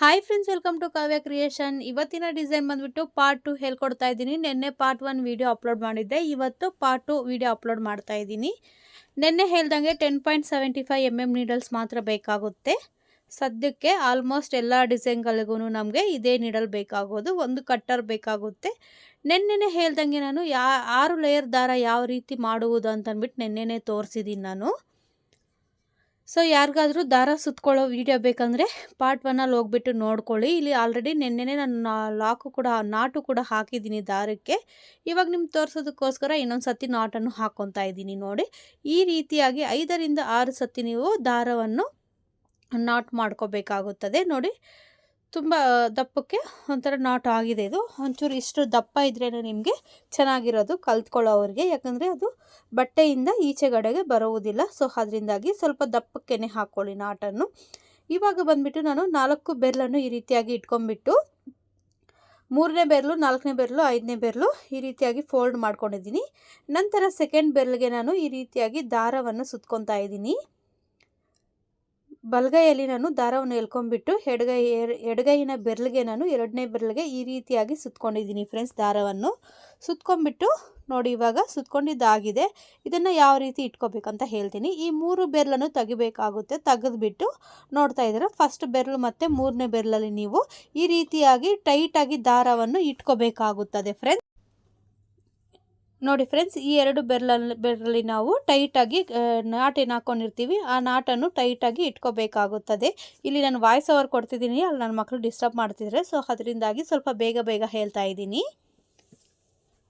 Hi friends welcome to Kavya creation ಇವತ್ತಿನ design ಬಂದ್ಬಿಟ್ಟು part two ಹೇಳ್ಕೊಡ್ತಾ ಇದ್ದೀನಿ. ನಿನ್ನೆ ಪಾರ್ಟ್ ಒನ್ ವಿಡಿಯೋ ಅಪ್ಲೋಡ್ ಮಾಡಿದ್ದೆ. ಇವತ್ತು ಪಾರ್ಟ್ ಟು ವೀಡಿಯೋ ಅಪ್ಲೋಡ್ ಮಾಡ್ತಾ ಇದ್ದೀನಿ. ನಿನ್ನೆ ಹೇಳ್ದಂಗೆ ten point seventy five M M needles ಮಾತ್ರ ಬೇಕಾಗುತ್ತೆ. ಸದ್ಯಕ್ಕೆ ಆಲ್ಮೋಸ್ಟ್ ಎಲ್ಲ ಡಿಸೈನ್ಗಳಿಗೂ ನಮಗೆ ಇದೇ ನೀಡಲ್ ಬೇಕಾಗೋದು. ಒಂದು ಕಟ್ಟರ್ ಬೇಕಾಗುತ್ತೆ. ನಿನ್ನೆನೆ ಹೇಳ್ದಂಗೆ ನಾನು ಯಾ ಆರು ಲೇಯರ್ ದಾರ ಯಾವ ರೀತಿ ಮಾಡುವುದು ಅಂತಂದ್ಬಿಟ್ಟು ನೆನ್ನೆನೇ ತೋರಿಸಿದ್ದೀನಿ ನಾನು. ಸೊ ಯಾರಿಗಾದರೂ ದಾರ ಸುತ್ಕೊಳ್ಳೋ ವೀಡಿಯೋ ಬೇಕಂದರೆ ಪಾರ್ಟ್ ಒನ್ನಲ್ಲಿ ಹೋಗ್ಬಿಟ್ಟು ನೋಡ್ಕೊಳ್ಳಿ. ಇಲ್ಲಿ ಆಲ್ರೆಡಿ ನಿನ್ನೆ ನಾನು ಲಾಕು ಕೂಡ ನಾಟು ಕೂಡ ಹಾಕಿದ್ದೀನಿ ದಾರಕ್ಕೆ. ಇವಾಗ ನಿಮ್ಗೆ ತೋರಿಸೋದಕ್ಕೋಸ್ಕರ ಇನ್ನೊಂದು ಸತಿ ನಾಟನ್ನು ಹಾಕ್ಕೊತಾ ಇದ್ದೀನಿ ನೋಡಿ. ಈ ರೀತಿಯಾಗಿ ಐದರಿಂದ ಆರು ಸತಿ ನೀವು ದಾರವನ್ನು ನಾಟ್ ಮಾಡ್ಕೋಬೇಕಾಗುತ್ತದೆ. ನೋಡಿ ತುಂಬ ದಪ್ಪಕ್ಕೆ ಒಂಥರ ನಾಟ್ ಆಗಿದೆ ಇದು. ಒಂಚೂರು ಇಷ್ಟು ದಪ್ಪ ಇದ್ರೇ ನಿಮಗೆ ಚೆನ್ನಾಗಿರೋದು ಕಲ್ತ್ಕೊಳ್ಳೋವ್ರಿಗೆ. ಯಾಕಂದರೆ ಅದು ಬಟ್ಟೆಯಿಂದ ಈಚೆಗಡೆಗೆ ಬರುವುದಿಲ್ಲ. ಸೊ, ಅದರಿಂದಾಗಿ ಸ್ವಲ್ಪ ದಪ್ಪಕ್ಕೇ ಹಾಕ್ಕೊಳ್ಳಿ ನಾಟನ್ನು. ಇವಾಗ ಬಂದುಬಿಟ್ಟು ನಾನು ನಾಲ್ಕು ಬೆರಳನ್ನು ಈ ರೀತಿಯಾಗಿ ಇಟ್ಕೊಂಡ್ಬಿಟ್ಟು, ಮೂರನೇ ಬೆರಳು, ನಾಲ್ಕನೇ ಬೆರಳು, ಐದನೇ ಬೆರಳು ಈ ರೀತಿಯಾಗಿ ಫೋಲ್ಡ್ ಮಾಡ್ಕೊಂಡಿದ್ದೀನಿ. ನಂತರ ಸೆಕೆಂಡ್ ಬೆರಳಿಗೆ ನಾನು ಈ ರೀತಿಯಾಗಿ ದಾರವನ್ನು ಸುತ್ಕೊತಾ ಇದ್ದೀನಿ. ಬಲಗೈಯಲ್ಲಿ ನಾನು ದಾರವನ್ನು ಎಳ್ಕೊಂಡ್ಬಿಟ್ಟು ಎಡಗೈ ಎಡಗೈನ ಬೆರಳಿಗೆ ನಾನು ಎರಡನೇ ಬೆರಳಿಗೆ ಈ ರೀತಿಯಾಗಿ ಸುತ್ಕೊಂಡಿದ್ದೀನಿ ಫ್ರೆಂಡ್ಸ್ ದಾರವನ್ನು. ಸುತ್ಕೊಂಡ್ಬಿಟ್ಟು ನೋಡಿ ಇವಾಗ ಸುತ್ಕೊಂಡಿದ್ದಾಗಿದೆ. ಇದನ್ನು ಯಾವ ರೀತಿ ಇಟ್ಕೋಬೇಕಂತ ಹೇಳ್ತೀನಿ. ಈ ಮೂರು ಬೆರಳನ್ನು ತೆಗಿಬೇಕಾಗುತ್ತೆ. ತೆಗೆದುಬಿಟ್ಟು ನೋಡ್ತಾ ಇದ್ದೀರಾ ಫಸ್ಟ್ ಬೆರಳು ಮತ್ತು ಮೂರನೇ ಬೆರಳಲ್ಲಿ ನೀವು ಈ ರೀತಿಯಾಗಿ ಟೈಟಾಗಿ ದಾರವನ್ನು ಇಟ್ಕೋಬೇಕಾಗುತ್ತದೆ ಫ್ರೆಂಡ್ಸ್ ನೋಡಿ ಫ್ರೆಂಡ್ಸ್ ಈ ಎರಡು ಬೆರಳಲ್ಲಿ ಬೆರಲಿ ನಾವು ಟೈಟಾಗಿ ನಾಟ್ ಏನು ಹಾಕ್ಕೊಂಡಿರ್ತೀವಿ ಆ ನಾಟನ್ನು ಟೈಟಾಗಿ ಇಟ್ಕೋಬೇಕಾಗುತ್ತದೆ. ಇಲ್ಲಿ ನಾನು ವಾಯ್ಸ್ ಓವರ್ ಕೊಡ್ತಿದ್ದೀನಿ. ಅಲ್ಲಿ ನನ್ನ ಮಕ್ಕಳು ಡಿಸ್ಟರ್ಬ್ ಮಾಡ್ತಿದ್ರೆ. ಸೊ ಅದರಿಂದಾಗಿ ಸ್ವಲ್ಪ ಬೇಗ ಬೇಗ ಹೇಳ್ತಾ ಇದ್ದೀನಿ.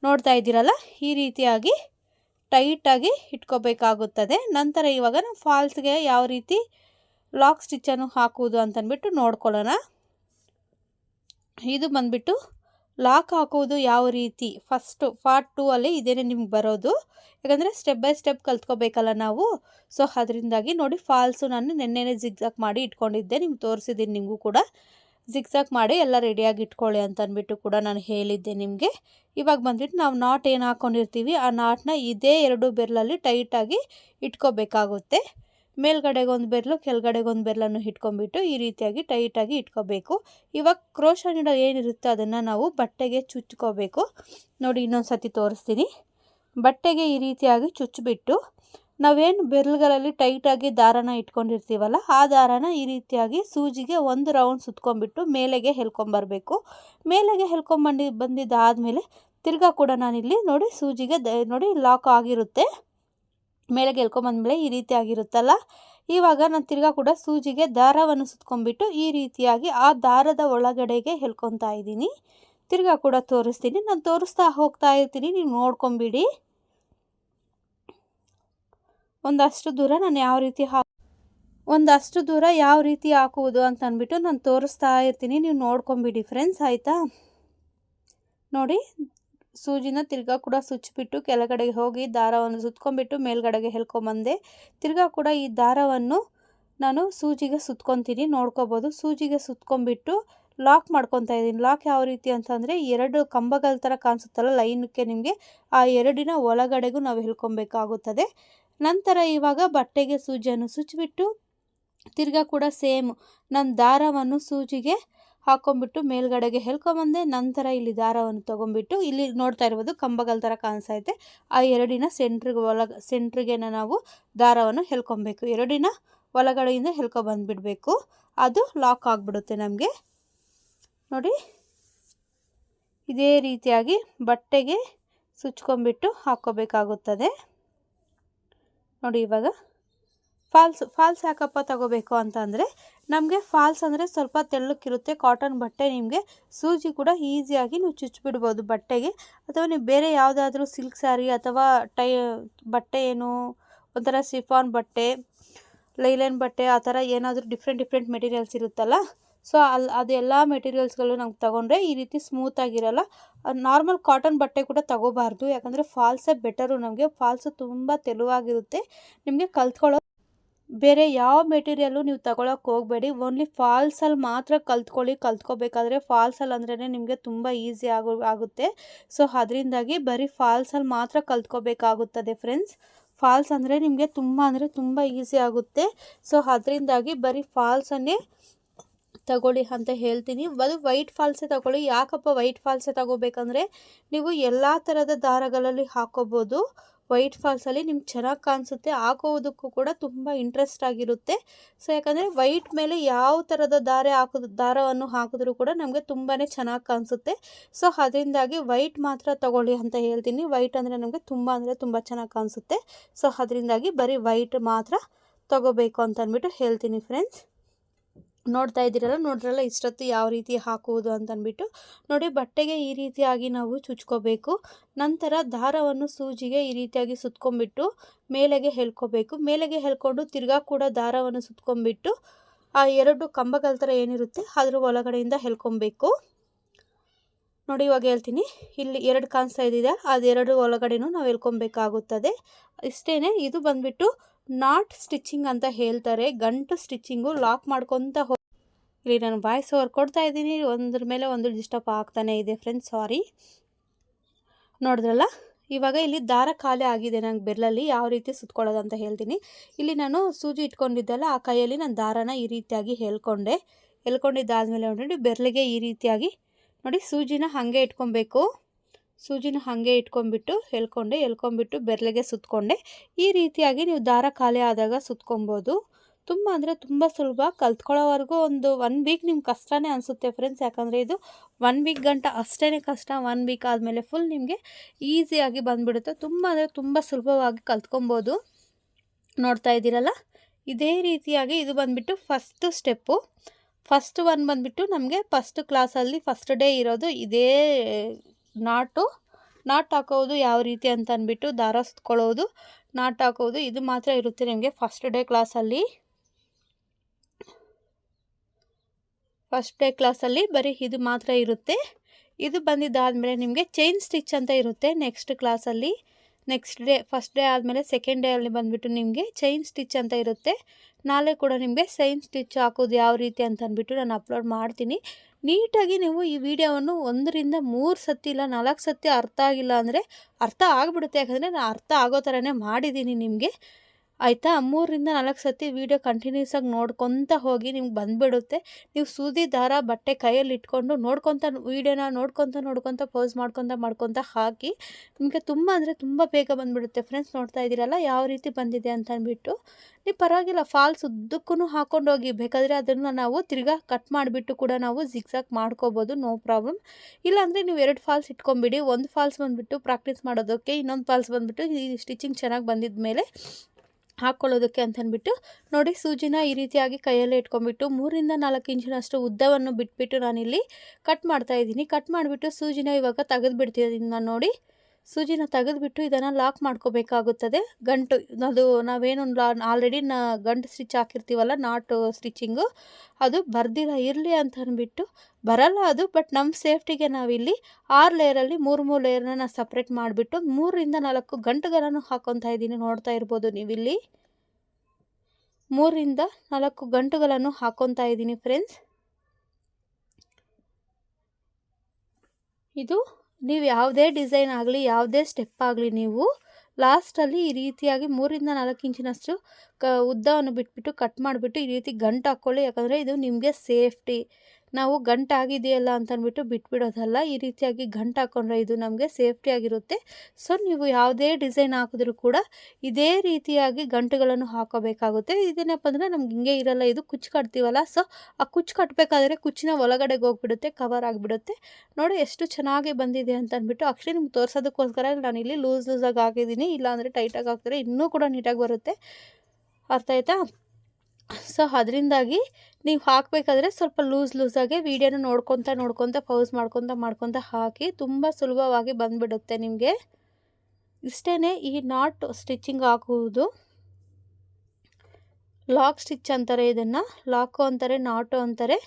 ನೋಡ್ತಾ ಇದ್ದೀರಲ್ಲ? ಈ ರೀತಿಯಾಗಿ ಟೈಟಾಗಿ ಇಟ್ಕೋಬೇಕಾಗುತ್ತದೆ. ನಂತರ ಇವಾಗ ನಾವು ಫಾಲ್ಸ್ಗೆ ಯಾವ ರೀತಿ ಲಾಕ್ ಸ್ಟಿಚ್ಚನ್ನು ಹಾಕುವುದು ಅಂತಂದ್ಬಿಟ್ಟು ನೋಡ್ಕೊಳ್ಳೋಣ. ಇದು ಬಂದ್ಬಿಟ್ಟು ಲಾಕ್ ಹಾಕೋದು ಯಾವ ರೀತಿ? ಫಸ್ಟು ಪಾರ್ಟ್ ಟೂ ಅಲ್ಲಿ ಇದೇನೆ ನಿಮ್ಗೆ ಬರೋದು. ಯಾಕಂದರೆ ಸ್ಟೆಪ್ ಬೈ ಸ್ಟೆಪ್ ಕಲ್ತ್ಕೋಬೇಕಲ್ಲ ನಾವು. ಸೊ ಅದರಿಂದಾಗಿ ನೋಡಿ ಫಾಲ್ಸು ನಾನು ನೆನ್ನೆನೇ ಜಿಗ್ಜಾಕ್ ಮಾಡಿ ಇಟ್ಕೊಂಡಿದ್ದೆ. ನಿಮ್ಗೆ ತೋರಿಸಿದ್ದೀನಿ ನಿಮಗೂ ಕೂಡ. ಜಿಗ್ಜಾಕ್ ಮಾಡಿ ಎಲ್ಲ ರೆಡಿಯಾಗಿ ಇಟ್ಕೊಳ್ಳಿ ಅಂತ ಅಂದ್ಬಿಟ್ಟು ಕೂಡ ನಾನು ಹೇಳಿದ್ದೆ ನಿಮಗೆ. ಇವಾಗ ಬಂದ್ಬಿಟ್ಟು ನಾವು ನಾಟ್ ಏನು ಹಾಕ್ಕೊಂಡಿರ್ತೀವಿ ಆ ನಾಟ್ನ ಇದೇ ಎರಡು ಬೆರಳಲ್ಲಿ ಟೈಟಾಗಿ ಇಟ್ಕೋಬೇಕಾಗುತ್ತೆ. ಮೇಲ್ಗಡೆಗೆ ಒಂದು ಬೆರಳು, ಕೆಳಗಡೆಗೆ ಒಂದು ಬೆರಳನ್ನು ಇಟ್ಕೊಂಡ್ಬಿಟ್ಟು ಈ ರೀತಿಯಾಗಿ ಟೈಟಾಗಿ ಇಟ್ಕೋಬೇಕು. ಇವಾಗ ಕ್ರೋಶ ನೀಡೋ ಏನಿರುತ್ತೋ ಅದನ್ನು ನಾವು ಬಟ್ಟೆಗೆ ಚುಚ್ಕೋಬೇಕು. ನೋಡಿ ಇನ್ನೊಂದು ಸತಿ ತೋರಿಸ್ತೀನಿ. ಬಟ್ಟೆಗೆ ಈ ರೀತಿಯಾಗಿ ಚುಚ್ಚಿಬಿಟ್ಟು ನಾವೇನು ಬೆರಳುಗಳಲ್ಲಿ ಟೈಟಾಗಿ ದಾರನ ಇಟ್ಕೊಂಡಿರ್ತೀವಲ್ಲ, ಆ ದಾರನ ಈ ರೀತಿಯಾಗಿ ಸೂಜಿಗೆ ಒಂದು ರೌಂಡ್ ಸುತ್ಕೊಂಡ್ಬಿಟ್ಟು ಮೇಲೆಗೆ ಹೆಲ್ಕೊಂಬರಬೇಕು ಮೇಲೆಗೆ ಹೆಲ್ಕೊಂಬಂದು ಬಂದಿದ್ದಾದಮೇಲೆ ತಿರ್ಗಾ ಕೂಡ ನಾನಿಲ್ಲಿ ನೋಡಿ ಸೂಜಿಗೆ ನೋಡಿ ಲಾಕ್ ಆಗಿರುತ್ತೆ. ಮೇಲೆ ಗೆಲ್ಕೊಂಬಂದ್ಮೇಲೆ ಈ ರೀತಿ ಆಗಿರುತ್ತಲ್ಲ? ಇವಾಗ ನಾನು ತಿರ್ಗಾ ಕೂಡ ಸೂಜಿಗೆ ದಾರವನ್ನು ಸುತ್ಕೊಂಡ್ಬಿಟ್ಟು ಈ ರೀತಿಯಾಗಿ ಆ ದಾರದ ಒಳಗಡೆಗೆ ಹೆಲ್ಕೊತಾ ಇದ್ದೀನಿ. ತಿರ್ಗಾ ಕೂಡ ತೋರಿಸ್ತೀನಿ. ನಾನು ತೋರಿಸ್ತಾ ಹೋಗ್ತಾ ಇರ್ತೀನಿ. ನೀವು ನೋಡ್ಕೊಂಬಿಡಿ. ಒಂದಷ್ಟು ದೂರ ನಾನು ಯಾವ ರೀತಿ ಹಾ ಒಂದಷ್ಟು ದೂರ ಯಾವ ರೀತಿ ಹಾಕುವುದು ಅಂತ ಅಂದ್ಬಿಟ್ಟು ನಾನು ತೋರಿಸ್ತಾ ಇರ್ತೀನಿ. ನೀವು ನೋಡ್ಕೊಂಬಿಡಿ ಫ್ರೆಂಡ್ಸ್, ಆಯಿತಾ? ನೋಡಿ ಸೂಜಿನ ತಿರ್ಗಾ ಕೂಡ ಸುಚ್ಚಿಬಿಟ್ಟು ಕೆಳಗಡೆಗೆ ಹೋಗಿ ದಾರವನ್ನು ಸುತ್ಕೊಂಡ್ಬಿಟ್ಟು ಮೇಲ್ಗಡೆಗೆ ಹೆಲ್ಕೊಂಬಂದೆ ತಿರ್ಗಾ ಕೂಡ ಈ ದಾರವನ್ನು ನಾನು ಸೂಜಿಗೆ ಸುತ್ಕೊತೀನಿ, ನೋಡ್ಕೋಬೋದು. ಸೂಜಿಗೆ ಸುತ್ಕೊಂಡ್ಬಿಟ್ಟು ಲಾಕ್ ಮಾಡ್ಕೊತಾ ಇದ್ದೀನಿ. ಲಾಕ್ ಯಾವ ರೀತಿ ಅಂತಂದರೆ ಎರಡು ಕಂಬಗಳ ಥರ ಕಾಣಿಸುತ್ತಲ್ಲ ಲೈನಕ್ಕೆ ನಿಮಗೆ ಆ ಎರಡಿನ ಒಳಗಡೆಗೂ ನಾವು ಹೇಳ್ಕೊಬೇಕಾಗುತ್ತದೆ. ನಂತರ ಇವಾಗ ಬಟ್ಟೆಗೆ ಸೂಜಿಯನ್ನು ಸುಚ್ಚಿಬಿಟ್ಟು ತಿರ್ಗಾ ಕೂಡ ಸೇಮ್ ನನ್ನ ದಾರವನ್ನು ಸೂಜಿಗೆ ಹಾಕೊಂಡ್ಬಿಟ್ಟು ಮೇಲ್ಗಡೆಗೆ ಹೆಲ್ಕೊಂಬಂದೆ ನಂತರ ಇಲ್ಲಿ ದಾರವನ್ನು ತೊಗೊಂಬಿಟ್ಟು ಇಲ್ಲಿ ನೋಡ್ತಾ ಇರ್ಬೋದು ಕಂಬಗಳ ಥರ ಕಾಣಿಸ್ತೈತೆ ಆ ಎರಡಿನ ಸೆಂಟ್ರಿಗೆ ಒಳ ಸೆಂಟ್ರಿಗೆ ನಾವು ದಾರವನ್ನು ಹೆಲ್ಕೊಬೇಕು ಎರಡಿನ ಒಳಗಡೆಯಿಂದ ಹೆಲ್ಕೊಬಂದುಬಿಡಬೇಕು ಅದು ಲಾಕ್ ಆಗಿಬಿಡುತ್ತೆ ನಮಗೆ. ನೋಡಿ, ಇದೇ ರೀತಿಯಾಗಿ ಬಟ್ಟೆಗೆ ಸುಚ್ಕೊಂಬಿಟ್ಟು ಹಾಕೋಬೇಕಾಗುತ್ತದೆ ನೋಡಿ ಇವಾಗ ಫಾಲ್ಸ್ ಫಾಲ್ಸ್ ಯಾಕಪ್ಪ ತಗೋಬೇಕು ಅಂತಂದರೆ ನಮಗೆ ಫಾಲ್ಸ್ ಅಂದರೆ ಸ್ವಲ್ಪ ತೆಳ್ಳಕ್ಕಿರುತ್ತೆ ಕಾಟನ್ ಬಟ್ಟೆ ನಿಮಗೆ ಸೂಜಿ ಕೂಡ ಈಸಿಯಾಗಿ ನೀವು ಚುಚ್ಚಿಬಿಡ್ಬೋದು ಬಟ್ಟೆಗೆ. ಅಥವಾ ನೀವು ಬೇರೆ ಯಾವುದಾದ್ರೂ ಸಿಲ್ಕ್ ಸ್ಯಾರಿ ಅಥವಾ ಟೈ, ಬಟ್ಟೆ ಏನು, ಒಂಥರ ಸಿಫಾನ್ ಬಟ್ಟೆ ಲೈಲನ್ ಬಟ್ಟೆ, ಆ ಥರ ಏನಾದರೂ ಡಿಫ್ರೆಂಟ್ ಡಿಫ್ರೆಂಟ್ ಮೆಟೀರಿಯಲ್ಸ್ ಇರುತ್ತಲ್ಲ ಸೊ ಅಲ್ಲಿ ಅದೆಲ್ಲ ಮೆಟೀರಿಯಲ್ಸ್ಗಳು ನಮ್ಗೆ ತೊಗೊಂಡ್ರೆ ಈ ರೀತಿ ಸ್ಮೂತಾಗಿರಲ್ಲ ನಾರ್ಮಲ್ ಕಾಟನ್ ಬಟ್ಟೆ ಕೂಡ ತಗೋಬಾರ್ದು, ಯಾಕಂದರೆ ಫಾಲ್ಸೇ ಬೆಟರು ನಮಗೆ ಫಾಲ್ಸು ತುಂಬ ತೆಳುವಾಗಿರುತ್ತೆ, ನಿಮಗೆ ಕಲ್ತ್ಕೊಳ್ಳೋ ಬೇರೆ ಯಾವ ಮೆಟೀರಿಯಲ್ಲು ನೀವು ತಗೊಳಕ್ಕೆ ಹೋಗಬೇಡಿ. ಓನ್ಲಿ ಫಾಲ್ಸಲ್ಲಿ ಮಾತ್ರ ಕಲ್ತ್ಕೊಳ್ಳಿ. ಕಲ್ತ್ಕೋಬೇಕಾದ್ರೆ ಫಾಲ್ಸಲ್ಲಿ ಅಂದ್ರೇ ನಿಮಗೆ ತುಂಬ ಈಸಿ ಆಗು, ಆಗುತ್ತೆ. ಸೊ ಅದರಿಂದಾಗಿ ಬರೀ ಫಾಲ್ಸಲ್ಲಿ ಮಾತ್ರ ಕಲ್ತ್ಕೋಬೇಕಾಗುತ್ತದೆ ಫ್ರೆಂಡ್ಸ್ ಫಾಲ್ಸ್ ಅಂದರೆ ನಿಮಗೆ ತುಂಬ ಅಂದರೆ ತುಂಬ ಈಸಿ ಆಗುತ್ತೆ. ಸೊ ಅದರಿಂದಾಗಿ ಬರೀ ಫಾಲ್ಸನ್ನೇ ತಗೊಳ್ಳಿ ಅಂತ ಹೇಳ್ತೀನಿ. ಅದು ವೈಟ್ ಫಾಲ್ಸೇ ತಗೊಳ್ಳಿ. ಯಾಕಪ್ಪ ವೈಟ್ ಫಾಲ್ಸೇ ತಗೋಬೇಕಂದ್ರೆ ನೀವು ಎಲ್ಲ ಥರದ ದಾರಗಳಲ್ಲಿ ಹಾಕೋಬೋದು. ವೈಟ್ ಫಾಲ್ಸಲ್ಲಿ ನಿಮ್ಗೆ ಚೆನ್ನಾಗಿ ಕಾಣಿಸುತ್ತೆ. ಹಾಕೋದಕ್ಕೂ ಕೂಡ ತುಂಬ ಇಂಟ್ರೆಸ್ಟ್ ಆಗಿರುತ್ತೆ. ಸೊ ಯಾಕಂದರೆ ವೈಟ್ ಮೇಲೆ ಯಾವ ಥರದ ದಾರೆ ಹಾಕೋದು, ದಾರವನ್ನು ಹಾಕಿದ್ರೂ ಕೂಡ ನಮಗೆ ತುಂಬಾ ಚೆನ್ನಾಗಿ ಕಾಣಿಸುತ್ತೆ. ಸೊ ಅದರಿಂದಾಗಿ ವೈಟ್ ಮಾತ್ರ ತಗೊಳ್ಳಿ ಅಂತ ಹೇಳ್ತೀನಿ. ವೈಟ್ ಅಂದರೆ ನಮಗೆ ತುಂಬ ಅಂದರೆ ತುಂಬ ಚೆನ್ನಾಗಿ ಕಾಣಿಸುತ್ತೆ. ಸೊ ಅದರಿಂದಾಗಿ ಬರೀ ವೈಟ್ ಮಾತ್ರ ತಗೋಬೇಕು ಅಂತ ಅಂದ್ಬಿಟ್ಟು ಹೇಳ್ತೀನಿ ಫ್ರೆಂಡ್ಸ್ ನೋಡ್ತಾ ಇದ್ದೀರಲ್ಲ, ನೋಡ್ರಲ್ಲ ಇಷ್ಟೊತ್ತು ಯಾವ ರೀತಿ ಹಾಕುವುದು ಅಂತ ಅಂದ್ಬಿಟ್ಟು ನೋಡಿ, ಬಟ್ಟೆಗೆ ಈ ರೀತಿಯಾಗಿ ನಾವು ಚುಚ್ಕೋಬೇಕು. ನಂತರ ದಾರವನ್ನು ಸೂಜಿಗೆ ಈ ರೀತಿಯಾಗಿ ಸುತ್ಕೊಂಡ್ಬಿಟ್ಟು ಮೇಲೆಗೆ ಹೇಳ್ಕೋಬೇಕು. ಮೇಲೆಗೆ ಹೇಳ್ಕೊಂಡು ತಿರ್ಗಾ ಕೂಡ ದಾರವನ್ನು ಸುತ್ಕೊಂಡ್ಬಿಟ್ಟು ಆ ಎರಡು ಕಂಬಗಳ ಥರ ಏನಿರುತ್ತೆ ಅದ್ರ ಒಳಗಡೆಯಿಂದ ಹೇಳ್ಕೊಬೇಕು. ನೋಡಿ, ಇವಾಗ ಹೇಳ್ತೀನಿ. ಇಲ್ಲಿ ಎರಡು ಕಾಣಿಸ್ತಾ ಇದ್ದಿದೆ ಅದೆರಡು ಒಳಗಡೆನೂ ನಾವು ಹೇಳ್ಕೊಬೇಕಾಗುತ್ತದೆ. ಇಷ್ಟೇ ಇದು ಬಂದ್ಬಿಟ್ಟು ನಾಟ್ ಸ್ಟಿಚಿಂಗ್ ಅಂತ ಹೇಳ್ತಾರೆ. ಗಂಟು ಸ್ಟಿಚಿಂಗು ಲಾಕ್ ಮಾಡ್ಕೊತ ಹೋ ಇಲ್ಲಿ ನಾನು ವಾಯ್ಸ್ ಓವರ್ ಕೊಡ್ತಾ ಇದ್ದೀನಿ. ಒಂದ್ರ ಮೇಲೆ ಒಂದು ಡಿಸ್ಟರ್ಬ್ ಆಗ್ತಾನೆ ಇದೆ ಫ್ರೆಂಡ್ಸ್ ಸಾರಿ ನೋಡಿದ್ರಲ್ಲ? ಇವಾಗ ಇಲ್ಲಿ ದಾರ ಖಾಲಿ ಆಗಿದೆ ನಂಗೆ ಬೆರಳಲ್ಲಿ. ಯಾವ ರೀತಿ ಸುತ್ಕೊಳ್ಳೋದು ಅಂತ ಹೇಳ್ತೀನಿ. ಇಲ್ಲಿ ನಾನು ಸೂಜಿ ಇಟ್ಕೊಂಡಿದ್ದಲ್ಲ, ಆ ಕೈಯಲ್ಲಿ ನಾನು ದಾರನ ಈ ರೀತಿಯಾಗಿ ಹೇಳ್ಕೊಂಡೆ. ಹೇಳ್ಕೊಂಡಿದ್ದಾದಮೇಲೆ ನೋಡಿ ಬೆರಳಿಗೆ ಈ ರೀತಿಯಾಗಿ ನೋಡಿ ಸೂಜಿನ ಹಾಗೆ ಇಟ್ಕೊಬೇಕು. ಸೂಜಿನ ಹಾಗೆ ಇಟ್ಕೊಂಡ್ಬಿಟ್ಟು ಎಳ್ಕೊಂಡೆ, ಎಳ್ಕೊಂಡ್ಬಿಟ್ಟು ಬೆರಳಿಗೆ ಸುತ್ತಕೊಂಡೆ ಈ ರೀತಿಯಾಗಿ ನೀವು ದಾರ ಖಾಲಿ ಆದಾಗ ಸುತ್ಕೊಬೋದು. ತುಂಬ ಅಂದರೆ ತುಂಬ ಸುಲಭ. ಕಲ್ತ್ಕೊಳ್ಳೋವರೆಗೂ ಒಂದು ಒನ್ ವೀಕ್ ನಿಮ್ಗೆ ಕಷ್ಟನೇ ಅನಿಸುತ್ತೆ ಫ್ರೆಂಡ್ಸ್ ಯಾಕಂದರೆ ಇದು ಒನ್ ವೀಕ್ ಗಂಟ ಅಷ್ಟೇ ಕಷ್ಟ. ಒನ್ ವೀಕ್ ಆದಮೇಲೆ ಫುಲ್ ನಿಮಗೆ ಈಸಿಯಾಗಿ ಬಂದುಬಿಡುತ್ತೆ. ತುಂಬ ಅಂದರೆ ತುಂಬ ಸುಲಭವಾಗಿ ಕಲ್ತ್ಕೊಬೋದು. ನೋಡ್ತಾ ಇದ್ದೀರಲ್ಲ? ಇದೇ ರೀತಿಯಾಗಿ ಇದು ಬಂದುಬಿಟ್ಟು ಫಸ್ಟ್ ಸ್ಟೆಪ್ಪು ಫಸ್ಟ್ ಒನ್ ಬಂದುಬಿಟ್ಟು ನಮಗೆ ಫಸ್ಟ್ ಕ್ಲಾಸಲ್ಲಿ ಫಸ್ಟ್ ಡೇ ಇರೋದು ಇದೇ ನಾಟು. ನಾಟ್ ಹಾಕೋದು ಯಾವ ರೀತಿ ಅಂತ ಅಂದ್ಬಿಟ್ಟು ದಾರ ಸುತ್ಕೊಳ್ಳೋದು ನಾಟ್ ಹಾಕೋದು, ಇದು ಮಾತ್ರ ಇರುತ್ತೆ ನಿಮಗೆ ಫಸ್ಟ್ ಡೇ ಕ್ಲಾಸಲ್ಲಿ ಫಸ್ಟ್ ಡೇ ಕ್ಲಾಸಲ್ಲಿ ಬರೀ ಇದು ಮಾತ್ರ ಇರುತ್ತೆ. ಇದು ಬಂದಿದ್ದಾದಮೇಲೆ ನಿಮಗೆ ಚೈನ್ ಸ್ಟಿಚ್ ಅಂತ ಇರುತ್ತೆ ನೆಕ್ಸ್ಟ್ ಕ್ಲಾಸಲ್ಲಿ ನೆಕ್ಸ್ಟ್ ಡೇ ಫಸ್ಟ್ ಡೇ ಆದಮೇಲೆ ಸೆಕೆಂಡ್ ಡೇ ಅಲ್ಲಿ ಬಂದುಬಿಟ್ಟು ನಿಮಗೆ ಚೈನ್ ಸ್ಟಿಚ್ ಅಂತ ಇರುತ್ತೆ. ನಾಳೆ ಕೂಡ ನಿಮಗೆ ಚೈನ್ ಸ್ಟಿಚ್ ಹಾಕೋದು ಯಾವ ರೀತಿ ಅಂತ ಅಂದ್ಬಿಟ್ಟು ನಾನು ಅಪ್ಲೋಡ್ ಮಾಡ್ತೀನಿ. ನೀಟಾಗಿ ನೀವು ಈ ವಿಡಿಯೋವನ್ನು ಒಂದರಿಂದ ಮೂರು ಸತಿ ಇಲ್ಲ ನಾಲ್ಕು ಸತಿ ಅರ್ಥ ಆಗಿಲ್ಲ ಅಂದರೆ ಅರ್ಥ ಆಗಿಬಿಡುತ್ತೆ. ಯಾಕಂದರೆ ನಾನು ಅರ್ಥ ಆಗೋ ಥರನೇ ಮಾಡಿದ್ದೀನಿ ನಿಮಗೆ. ಆಯಿತಾ? ಮೂರರಿಂದ ನಾಲ್ಕು ಸತಿ ವೀಡಿಯೋ ಕಂಟಿನ್ಯೂಸ್ ಆಗಿ ನೋಡ್ಕೊತ ಹೋಗಿ ನಿಮ್ಗೆ ಬಂದುಬಿಡುತ್ತೆ. ನೀವು ಸೂದಿ ದಾರ, ಬಟ್ಟೆ ಕೈಯಲ್ಲಿ ಇಟ್ಕೊಂಡು ನೋಡ್ಕೊತ ವೀಡಿಯೋನ ನೋಡ್ಕೊತ ನೋಡ್ಕೊತ ಪೋಸ್ ಮಾಡ್ಕೊತ ಮಾಡ್ಕೊತ ಹಾಕಿ ನಿಮಗೆ ತುಂಬ ಅಂದರೆ ತುಂಬ ಬೇಗ ಬಂದುಬಿಡುತ್ತೆ. ಫ್ರೆಂಡ್ಸ್ ನೋಡ್ತಾ ಇದ್ದೀರಲ್ಲ, ಯಾವ ರೀತಿ ಬಂದಿದೆ ಅಂತ ಅಂದ್ಬಿಟ್ಟು. ನೀವು ಪರವಾಗಿಲ್ಲ ಫಾಲ್ಸ್ ಉದ್ದಕ್ಕೂ ಹಾಕೊಂಡು ಹೋಗಿ. ಬೇಕಾದರೆ ಅದನ್ನು ನಾವು ತಿರ್ಗಾ ಕಟ್ ಮಾಡಿಬಿಟ್ಟು ಕೂಡ ನಾವು ಜಿಗ್ಸಾಕ್ ಮಾಡ್ಕೋಬೋದು ನೋ ಪ್ರಾಬ್ಲಮ್ ಇಲ್ಲಾಂದರೆ ನೀವು ಎರಡು ಫಾಲ್ಸ್ ಇಟ್ಕೊಂಬಿಡಿ ಒಂದು ಫಾಲ್ಸ್ ಬಂದುಬಿಟ್ಟು ಪ್ರಾಕ್ಟೀಸ್ ಮಾಡೋದಕ್ಕೆ ಇನ್ನೊಂದು ಫಾಲ್ಸ್ ಬಂದುಬಿಟ್ಟು ಈ ಸ್ಟಿಚಿಂಗ್ ಚೆನ್ನಾಗಿ ಬಂದಿದ ಮೇಲೆ ಹಾಕ್ಕೊಳ್ಳೋದಕ್ಕೆ ಅಂತಂದ್ಬಿಟ್ಟು ನೋಡಿ ಸೂಜಿನ ಈ ರೀತಿಯಾಗಿ ಕೈಯಲ್ಲಿ ಇಟ್ಕೊಂಡ್ಬಿಟ್ಟು ಮೂರಿಂದ ನಾಲ್ಕು ಇಂಚಿನಷ್ಟು ಉದ್ದವನ್ನು ಬಿಟ್ಬಿಟ್ಟು ನಾನಿಲ್ಲಿ ಕಟ್ ಮಾಡ್ತಾ ಇದ್ದೀನಿ. ಕಟ್ ಮಾಡಿಬಿಟ್ಟು ಸೂಜಿನ ಇವಾಗ ತೆಗೆದು ಬಿಡ್ತಿದ್ದೀನಿ ನಾನು ನೋಡಿ. ಸೂಜಿನ ತೆಗೆದುಬಿಟ್ಟು ಇದನ್ನು ಲಾಕ್ ಮಾಡ್ಕೋಬೇಕಾಗುತ್ತದೆ. ಗಂಟು, ಅದು ನಾವೇನು ಆಲ್ರೆಡಿ ನಾ ಗಂಟು ಸ್ಟಿಚ್ ಹಾಕಿರ್ತೀವಲ್ಲ ನಾಟು ಸ್ಟಿಚಿಂಗು ಅದು ಬರ್ದಿರ ಇರಲಿ ಅಂತ ಅಂದ್ಬಿಟ್ಟು ಬರಲ್ಲ ಅದು ಬಟ್ ನಮ್ಮ ಸೇಫ್ಟಿಗೆ ನಾವಿಲ್ಲಿ ಆರು ಲೇಯರಲ್ಲಿ ಮೂರು ಮೂರು ಲೇಯರ್ನ ನಾನು ಸಪ್ರೇಟ್ ಮಾಡಿಬಿಟ್ಟು ಮೂರರಿಂದ ನಾಲ್ಕು ಗಂಟುಗಳನ್ನು ಹಾಕೊತಾ ಇದ್ದೀನಿ ನೋಡ್ತಾ ಇರ್ಬೋದು ನೀವಿಲ್ಲಿ. ಮೂರಿಂದ ನಾಲ್ಕು ಗಂಟುಗಳನ್ನು ಹಾಕೊತಾ ಇದ್ದೀನಿ ಫ್ರೆಂಡ್ಸ್ ಇದು ನೀವು ಯಾವುದೇ ಡಿಸೈನ್ ಆಗಲಿ, ಯಾವುದೇ ಸ್ಟೆಪ್ ಆಗಲಿ ನೀವು ಲಾಸ್ಟಲ್ಲಿ ಈ ರೀತಿಯಾಗಿ ಮೂರಿಂದ ನಾಲ್ಕು ಇಂಚಿನಷ್ಟು ಕ ಉದ್ದವನ್ನು ಬಿಟ್ಬಿಟ್ಟು ಕಟ್ ಮಾಡಿಬಿಟ್ಟು ಈ ರೀತಿ ಗಂಟು ಹಾಕ್ಕೊಳ್ಳಿ. ಯಾಕಂದರೆ ಇದು ನಿಮಗೆ ಸೇಫ್ಟಿ ನಾವು ಗಂಟಾಗಿದೆಯಲ್ಲ ಅಂತ ಅಂದ್ಬಿಟ್ಟು ಬಿಟ್ಬಿಡೋದಲ್ಲ, ಈ ರೀತಿಯಾಗಿ ಗಂಟು ಹಾಕೊಂಡ್ರೆ ಇದು ನಮಗೆ ಸೇಫ್ಟಿ ಆಗಿರುತ್ತೆ. ಸೊ, ನೀವು ಯಾವುದೇ ಡಿಸೈನ್ ಹಾಕಿದ್ರೂ ಕೂಡ ಇದೇ ರೀತಿಯಾಗಿ ಗಂಟುಗಳನ್ನು ಹಾಕೋಬೇಕಾಗುತ್ತೆ. ಇದೇನಪ್ಪ ಅಂದರೆ ನಮ್ಗೆ ಹಿಂಗೆ ಇರಲ್ಲ, ಇದು ಕುಚ್ಚು ಕಟ್ತೀವಲ್ಲ, ಸೊ, ಆ ಕುಚ್ಚು ಕಟ್ಟಬೇಕಾದ್ರೆ ಕುಚ್ಚಿನ ಒಳಗಡೆಗೆ ಹೋಗ್ಬಿಡುತ್ತೆ ಕವರ್ ಆಗಿಬಿಡುತ್ತೆ. ನೋಡಿ ಎಷ್ಟು ಚೆನ್ನಾಗಿ ಬಂದಿದೆ ಅಂತ ಅಂದ್ಬಿಟ್ಟು ಆ್ಯಕ್ಚುಲಿ ನಿಮ್ಗೆ ತೋರಿಸೋದಕ್ಕೋಸ್ಕರ ನಾನು ಇಲ್ಲಿ ಲೂಸ್ ಲೂಸಾಗಿ ಹಾಕಿದ್ದೀನಿ. ಇಲ್ಲಾಂದರೆ ಟೈಟಾಗಿ ಹಾಕಿದ್ರೆ ಇನ್ನೂ ಕೂಡ ನೀಟಾಗಿ ಬರುತ್ತೆ. ಅರ್ಥ ಆಯ್ತಾ? ಸೊ ಅದರಿಂದಾಗಿ ನೀವು ಹಾಕಬೇಕಾದ್ರೆ ಸ್ವಲ್ಪ ಲೂಸ್ ಲೂಸಾಗಿ ವೀಡಿಯೋನ ನೋಡ್ಕೊತ ನೋಡ್ಕೊತ ಪೌಸ್ ಮಾಡ್ಕೊತ ಮಾಡ್ಕೊತ ಹಾಕಿ ತುಂಬ ಸುಲಭವಾಗಿ ಬಂದುಬಿಡುತ್ತೆ ನಿಮಗೆ. ಇಷ್ಟೇ ಈ ನಾಟ್ ಸ್ಟಿಚ್ಚಿಂಗ್ ಹಾಕುವುದು. ಲಾಕ್ ಸ್ಟಿಚ್ ಅಂತಾರೆ ಇದನ್ನು ಲಾಕು ಅಂತಾರೆ ನಾಟು ಅಂತಾರೆ.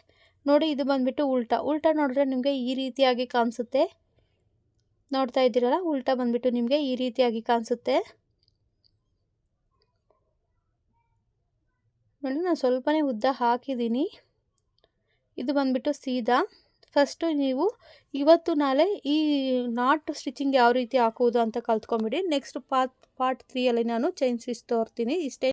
ನೋಡಿ ಇದು ಬಂದುಬಿಟ್ಟು ಉಲ್ಟಾ. ಉಲ್ಟಾ ನೋಡಿದ್ರೆ ನಿಮಗೆ ಈ ರೀತಿಯಾಗಿ ಕಾಣಿಸುತ್ತೆ. ನೋಡ್ತಾ ಇದ್ದೀರಲ್ಲ, ಉಲ್ಟಾ ಬಂದುಬಿಟ್ಟು ನಿಮಗೆ ಈ ರೀತಿಯಾಗಿ ಕಾಣಿಸುತ್ತೆ. ನೋಡಿ, ನಾನು ಸ್ವಲ್ಪನೇ ಉದ್ದ ಹಾಕಿದ್ದೀನಿ. ಇದು ಬಂದುಬಿಟ್ಟು ಸೀದಾ. ಫಸ್ಟು ನೀವು ಇವತ್ತು ನಾಳೆ ಈ ನಾಟ್ ಸ್ಟಿಚಿಂಗ್ ಯಾವ ರೀತಿ ಹಾಕುವುದು ಅಂತ ಕಲ್ತ್ಕೊಂಬಿಡಿ. ನೆಕ್ಸ್ಟ್ ಪಾರ್ಟ್ ಪಾರ್ಟ್ ತ್ರೀಯಲ್ಲಿ ನಾನು ಚೈನ್ ಸ್ಟಿಚ್ ತೋರ್ತೀನಿ. ಇಷ್ಟೇ